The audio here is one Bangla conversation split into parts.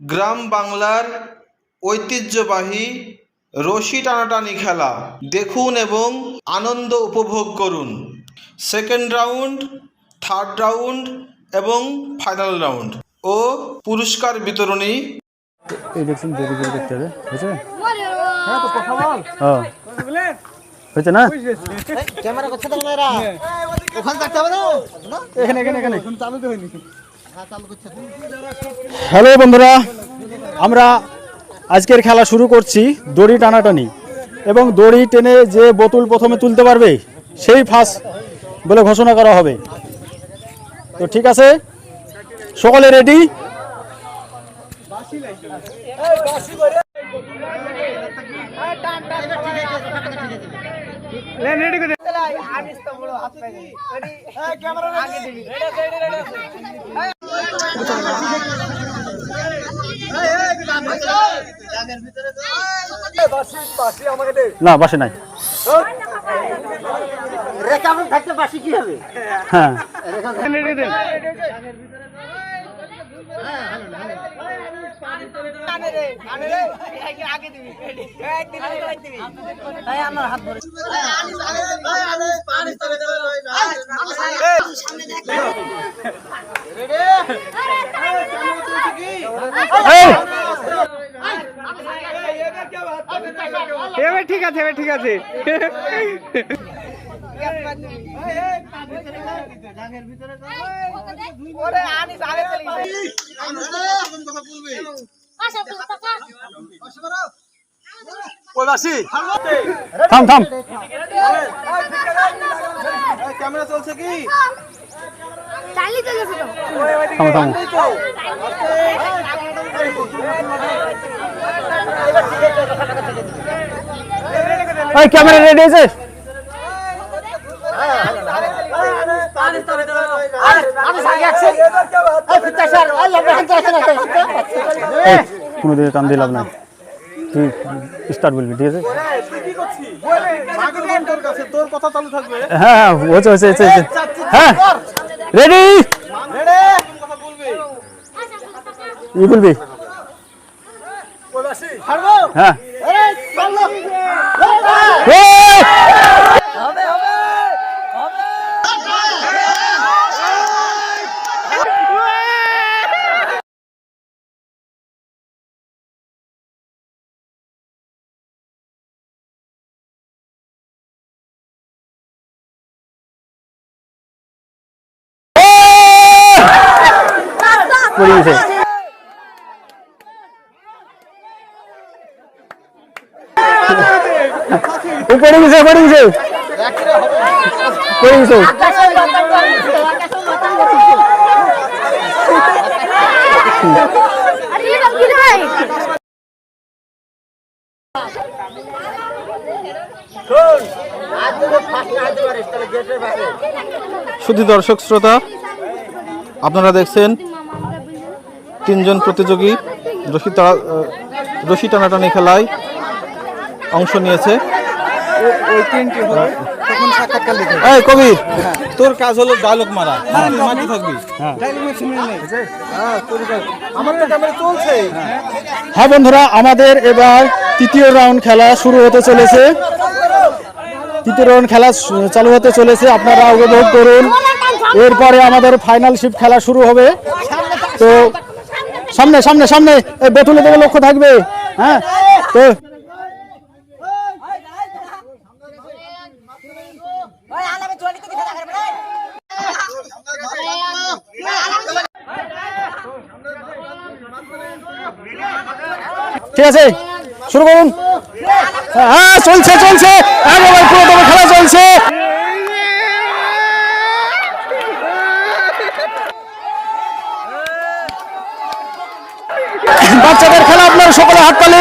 গ্রাম বাংলার ঐতিহ্যবাহী রশি টানাটানি খেলা। দেখুন এবং আনন্দ উপভোগ করুন। সেকেন্ড রাউন্ড থার্ড রাউন্ড এবং ফাইনাল রাউন্ড ও পুরস্কার বিতরণী। এই দেখছেন দেরি করে দেখতে হবে হয়েছে হ্যাঁ হয়েছে না? ক্যামেরা করছে তো এরা। ওখানে থাকতে হবে না? এখানে এখানে এখানে। চালু তো হয়নি। হ্যাঁ হ্যালো বন্ধুরা আমরা আজকের খেলা শুরু করছি দড়ি টানাটানি। এবং দড়ি টেনে যে বোতল প্রথমে তুলতে পারবে সেই ফার্স্ট বলে ঘোষণা করা হবে। তো ঠিক আছে? সকলে রেডি। না বাসে নাই। থাকতে বাসি কি হবে হ্যাঁ আমার হাত ধরে এই! এবার ঠিক আছে এবার ঠিক আছে থাম থাম ক্যামেরা চলছে কি চালিয়ে চলেছে তো থামো থামো এই ক্যামেরা রেডি আছে আমি সাথে আছি এই ফিতা স্যার ওই লোকটা হাতে আছে না এই কোনো দিকে কান দিলাম না তুই স্টার্ট বলবি ঠিক আছে? হ্যাঁ হ্যাঁ হচ্ছে হচ্ছে। হ্যাঁ রেডি ই বলবি? হ্যাঁ। পড়িয়েছে পড়ে গেছে পড়ে গেছে গেছে শুধু দর্শক শ্রোতা আপনারা দেখছেন তিনজন প্রতিযোগী রশি তাড়া রশি টানাটানি খেলায় অংশ নিয়েছে। ওই তিনটি হলো তখন সাক্ষাৎকার লিখে এই কবির তোর কাজ হলো ডায়লগ মারা। মাটি থাকবি। তো ক্যামেরা চলছে। হ্যাঁ। বন্ধুরা আমাদের এবার তৃতীয় রাউন্ড খেলা শুরু হতে চলেছে। তৃতীয় রাউন্ড খেলা চালু হতে চলেছে। আপনারা উপভোগ করুন। এরপরে আমাদের ফাইনাল শিফট খেলা শুরু হবে। তো সামনে সামনে সামনে। এই বোতলে দিকে লক্ষ্য থাকবে। হ্যাঁ? তো ঠিক আছে, শুরু করুন। হ্যাঁ চলছে চলছে। একেবারে পুরো খেলা চলছে বাচ্চাদের খেলা আপনার সকলে হাততালি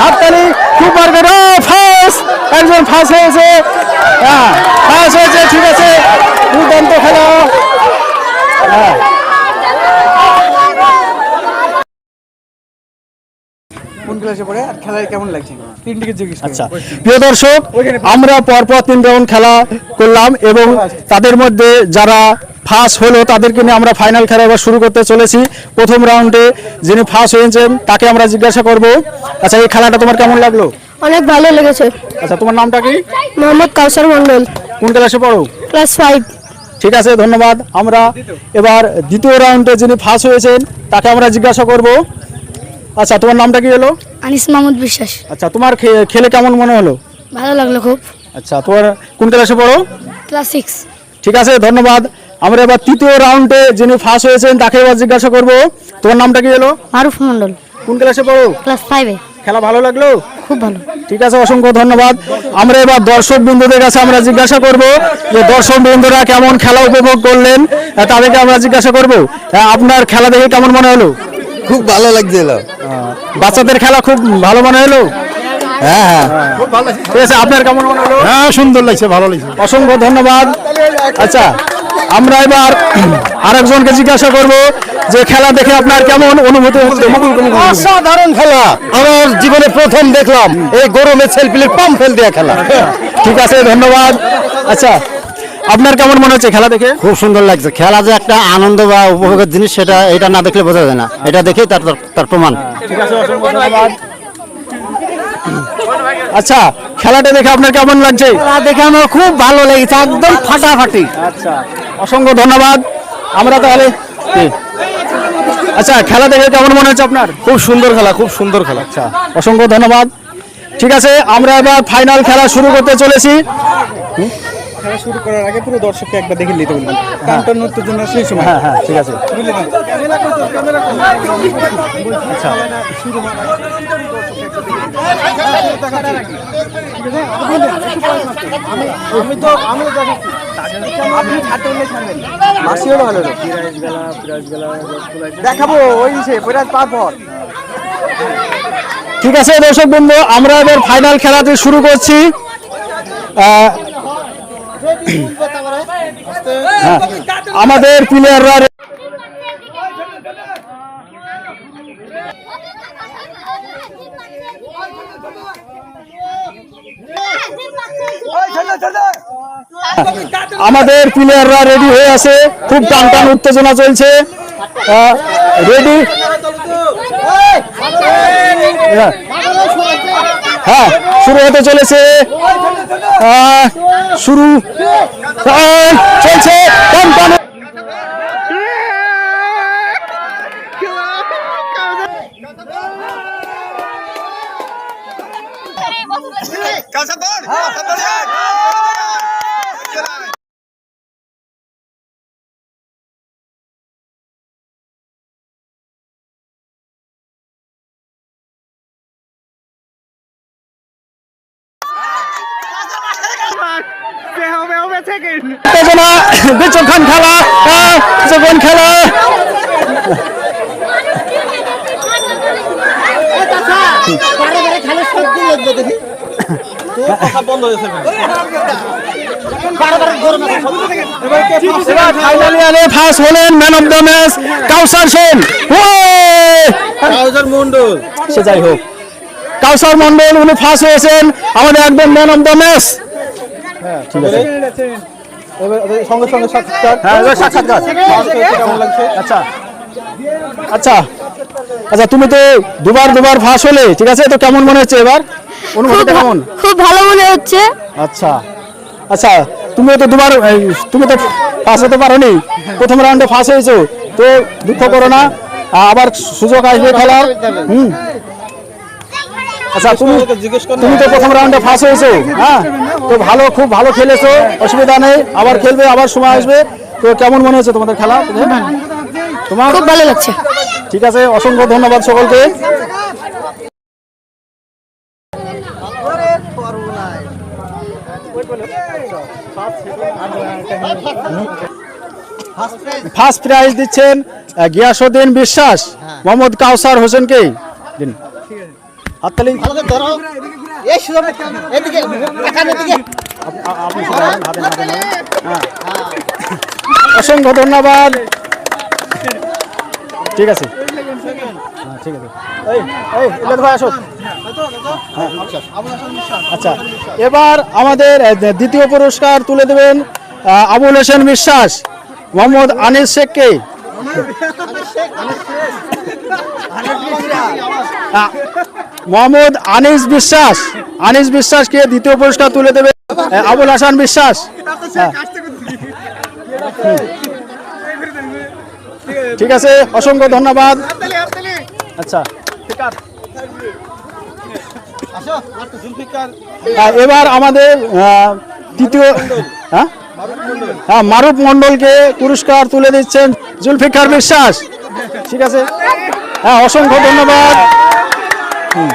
হাততালি সুপার গেট ফার্স্ট একজন ফার্স্ট হয়েছে। হ্যাঁ ফার্স্ট হয়েছে ঠিক আছে। দুর্দান্ত খেলা। হ্যাঁ। কোন ক্লাসে পড়ে? আর খেলায় কেমন লাগছে? তিনটিকে জিজ্ঞেস করি। আচ্ছা। প্রিয় দর্শক আমরা পরপর তিন রাউন্ড খেলা করলাম এবং তাদের মধ্যে যারা ফার্স্ট হলো তাদেরকে নিয়ে আমরা ফাইনাল খেলা এবার শুরু করতে চলেছি। প্রথম রাউন্ডে যিনি ফার্স্ট হয়েছেন তাকে আমরা জিজ্ঞাসা করব। আচ্ছা এই খেলাটা তোমার কেমন লাগল? অনেক ভালো লেগেছে। আচ্ছা তোমার নামটা কি? মোহাম্মদ কাউসার মন্ডল কোন ক্লাসে পড়ো? Class five. ঠিক আছে ধন্যবাদ। আমরা এবার দ্বিতীয় রাউন্ডে যিনি ফার্স্ট হয়েছেন তাকে আমরা জিজ্ঞাসা করব। আচ্ছা তোমার নামটা কি হলো? আনিস মাহমুদ বিশ্বাস। আচ্ছা তোমার খেলে কেমন মনে হলো? ভালো লাগল খুব। আচ্ছা তোমার কোন ক্লাসে পড়ো? Class six. ঠিক আছে ধন্যবাদ। আমরা এবার তৃতীয় রাউন্ডে যিনি ফার্স্ট হয়েছেন তাকে এবার জিজ্ঞাসা করব। তোমার নামটা কি হলো? মারুফ মন্ডল কোন ক্লাসে পড়ো? ক্লাস ফাইভে। খেলা ভালো লাগল? খুব ভালো। ঠিক আছে অসংখ্য ধন্যবাদ। আমরা এবার দর্শক বন্ধুদের কাছে আমরা জিজ্ঞাসা করব যে দর্শক বন্ধুরা কেমন খেলা উপভোগ করলেন? তাদেরকে আমরা জিজ্ঞাসা করব আপনার খেলা দেখে কেমন মনে হলো? খুব ভালো লাগছিল। বাচ্চাদের খেলা খুব ভালো মনে হলো? হ্যাঁ হ্যাঁ। ঠিক আছে আপনার কেমন মনে হলো? হ্যাঁ সুন্দর লাগছে ভালো লাগছে। অসংখ্য ধন্যবাদ। আচ্ছা আমরা এবার আরেকজনকে জিজ্ঞাসা করব যে খেলা দেখে আপনার কেমন অনুভূতি হচ্ছে? অসাধারণ খেলা। আমার জীবনে প্রথম দেখলাম এই গরমে সেলফিলের পাম্প ফেল দেওয়া খেলা। ঠিক আছে ধন্যবাদ। আচ্ছা আপনার কেমন মনে হচ্ছে খেলা দেখে? খুব সুন্দর লাগছে। খেলা যে একটা আনন্দ বা উপভোগের জিনিস সেটা এটা না দেখলে বোঝা যায় না। এটা দেখেই তার তার- তার প্রমাণ। ঠিক আছে ধন্যবাদ। আচ্ছা খেলাটা দেখে আপনার কেমন লাগছে? দেখে আমার খুব ভালো লেগেছে একদম ফাটাফাটি। আচ্ছা। অসংখ্য ধন্যবাদ। আমরা তাহলে? আচ্ছা খেলা দেখে কেমন মনে হচ্ছে আপনার? খুব সুন্দর খেলা খুব সুন্দর খেলা। আচ্ছা অসংখ্য ধন্যবাদ। ঠিক আছে আমরা এবার ফাইনাল খেলা শুরু করতে চলেছি। খেলা শুরু করার আগে পুরো দর্শককে একবার দেখে নিতে বলবেন। নৃত্যের জন্য সেই সময়। হ্যাঁ হ্যাঁ ঠিক আছে। আচ্ছা। দেখাবো ওই সে পরাজ পারপর ঠিক আছে দর্শক বন্ধু আমরা এবার ফাইনাল খেলাটি শুরু করছি। হ্যাঁ, আমাদের প্লেয়াররা আমাদের প্লেয়াররা রেডি হয়ে আছে। খুব টান টান উত্তেজনা চলছে। রেডি হ্যাঁ শুরু হতে চলেছে। শুরু। চলছে। টান টান উত্তেজনা বিচক্ষণ খেলা আহ, বিচক্ষণ খেলা ফাইনালি ফার্স্ট হলেন man of the match Kausar Sen. Kausar Mondal সে যাই হোক। কাউসার মন্ডল উনি ফার্স্ট হয়েছেন আমাদের একদম ম্যান অফ দ্য ম্যাচ ঠিক আছে। সঙ্গে সঙ্গে সাক্ষাৎকার। হ্যাঁ সাক্ষাৎকার। আচ্ছা। আচ্ছা। আচ্ছা তুমি তো দুবার দুবার ফাঁস হলে ঠিক আছে? তো কেমন মনে হচ্ছে এবার? অনুভূতিটা কেমন? খুব ভালো মনে হচ্ছে। আচ্ছা। আচ্ছা তুমি তো দুবার তুমি তো পাস হতে পারোনি। প্রথম রাউন্ডে ফাঁস হয়েছো। তো দুঃখ করো না। আবার সুযোগ আসবে খেলার। হুম। আচ্ছা তুমি তুমি তো প্রথম রাউন্ডে ফার্স্ট হয়েছো। হ্যাঁ? তো ভালো খুব ভালো খেলেছো। অসুবিধা নেই। আবার খেলবে আবার সময় আসবে। তো কেমন মনে হচ্ছে তোমাদের খেলা? তোমার খুব ভালো লাগছে। ঠিক আছে অসংখ্য ধন্যবাদ সকলকে। ফার্স্ট প্রাইজ দিচ্ছেন আহ, গিয়াসউদ্দিন বিশ্বাস মোহাম্মদ কাউসার হোসেনকে দিন। হাততালি। নেন। হ্যাঁ। অসংখ্য ধন্যবাদ। ঠিক আছে। হ্যাঁ ঠিক আছে। এই এই ভাই আসো। হ্যাঁ, আচ্ছা এবার আমাদের দ্বিতীয় পুরস্কার তুলে দেবেন আবুল হোসেন বিশ্বাস মোহাম্মদ আনিস শেখকে। মোহাম্মদ আনিস বিশ্বাস আনিস বিশ্বাসকে দ্বিতীয় পুরস্কার তুলে দেবে আবুল হাসান বিশ্বাস। হ্যাঁ। ঠিক আছে অসংখ্য ধন্যবাদ। আচ্ছা। হ্যাঁ, এবার আমাদের তৃতীয় হ্যাঁ? হ্যাঁ মারুফ মন্ডলকে পুরস্কার তুলে দিচ্ছেন জুলফিকার বিশ্বাস। ঠিক আছে? হ্যাঁ অসংখ্য ধন্যবাদ। হুম।